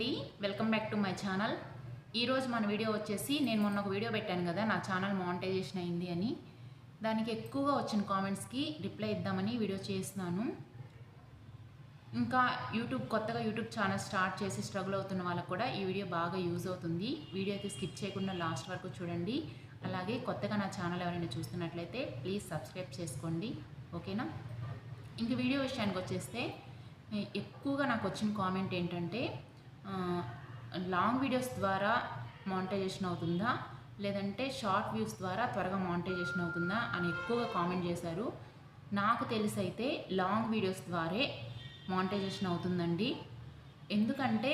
అండి. Welcome back to my channel ఈరోజు మన వీడియో వచ్చేసి నేను మొన్న ఒక వీడియో పెట్టాను కదా నా ఛానల్ మానిటైజేషన్ అయింది అని. దానికి ఎక్కువగా వచ్చిన కామెంట్స్కి రిప్లై ఇద్దామని వీడియో చేస్తున్నాను. ఇంకా యూట్యూబ్ కొత్తగా యూట్యూబ్ ఛానల్ స్టార్ట్ చేసి స్ట్రగుల్ అవుతున్న వాళ్ళకు కూడా ఈ వీడియో బాగా యూజ్ అవుతుంది. వీడియో అయితే స్కిప్ చేయకుండా లాస్ట్ వరకు చూడండి. అలాగే కొత్తగా నా ఛానల్ ఎవరైనా చూస్తున్నట్లయితే ప్లీజ్ సబ్స్క్రైబ్ చేసుకోండి. ఓకేనా ఇంక వీడియో విషయానికి వచ్చేస్తే ఎక్కువగా నాకు వచ్చిన కామెంట్ ఏంటంటే లాంగ్ వీడియోస్ ద్వారా మానిటైజేషన్ అవుతుందా? లేదంటే షార్ట్ వ్యూస్ ద్వారా త్వరగా మానిటైజేషన్ అవుతుందా అని ఎక్కువగా కామెంట్ చేశారు. నాకు తెలిసైతే లాంగ్ వీడియోస్ ద్వారే మానిటైజేషన్ అవుతుందండి. ఎందుకంటే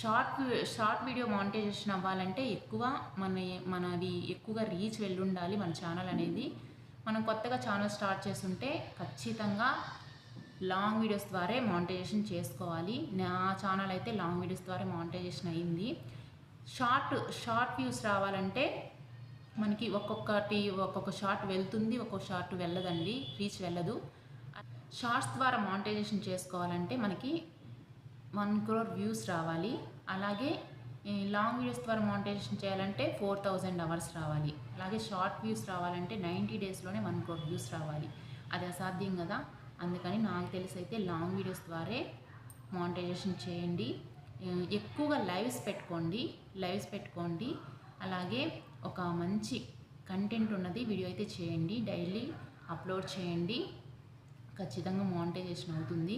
షార్ట్ షార్ట్ వీడియో మానిటైజేషన్ అవ్వాలంటే ఎక్కువ మన మనది ఎక్కువగా రీచ్ వెళ్ళుండాలి మన ఛానల్ అనేది. మనం కొత్తగా ఛానల్ స్టార్ట్ చేస్తుంటే ఖచ్చితంగా లాంగ్ వీడియోస్ ద్వారా మానిటైజేషన్ చేసుకోవాలి. నా ఛానల్ అయితే లాంగ్ వీడియోస్ ద్వారా మానిటైజేషన్ అయ్యింది షార్ట్ షార్ట్ వ్యూస్ రావాలంటే మనకి ఒక్కొక్కటి ఒక్కొక్క షార్ట్ వెళ్తుంది ఒక్కొక్క షార్ట్ వెళ్ళదండి రీచ్ వెళ్ళదు. షార్ట్స్ ద్వారా మానిటైజేషన్ చేసుకోవాలంటే మనకి వన్ క్రోర్ వ్యూస్ రావాలి. అలాగే లాంగ్ వీడియోస్ ద్వారా మానిటైజేషన్ చేయాలంటే ఫోర్ థౌజండ్ అవర్స్ రావాలి. అలాగే షార్ట్ వ్యూస్ రావాలంటే నైంటీ డేస్లోనే వన్ క్రోర్ వ్యూస్ రావాలి. అది అసాధ్యం కదా? అందుకని నాకు తెలిసి అయితే లాంగ్ వీడియోస్ ద్వారే మానిటైజేషన్ చేయండి. ఎక్కువగా లైవ్స్ పెట్టుకోండి లైవ్స్ పెట్టుకోండి. అలాగే ఒక మంచి కంటెంట్ ఉన్నది వీడియో అయితే చేయండి. డైలీ అప్లోడ్ చేయండి. ఖచ్చితంగా మానిటైజేషన్ అవుతుంది.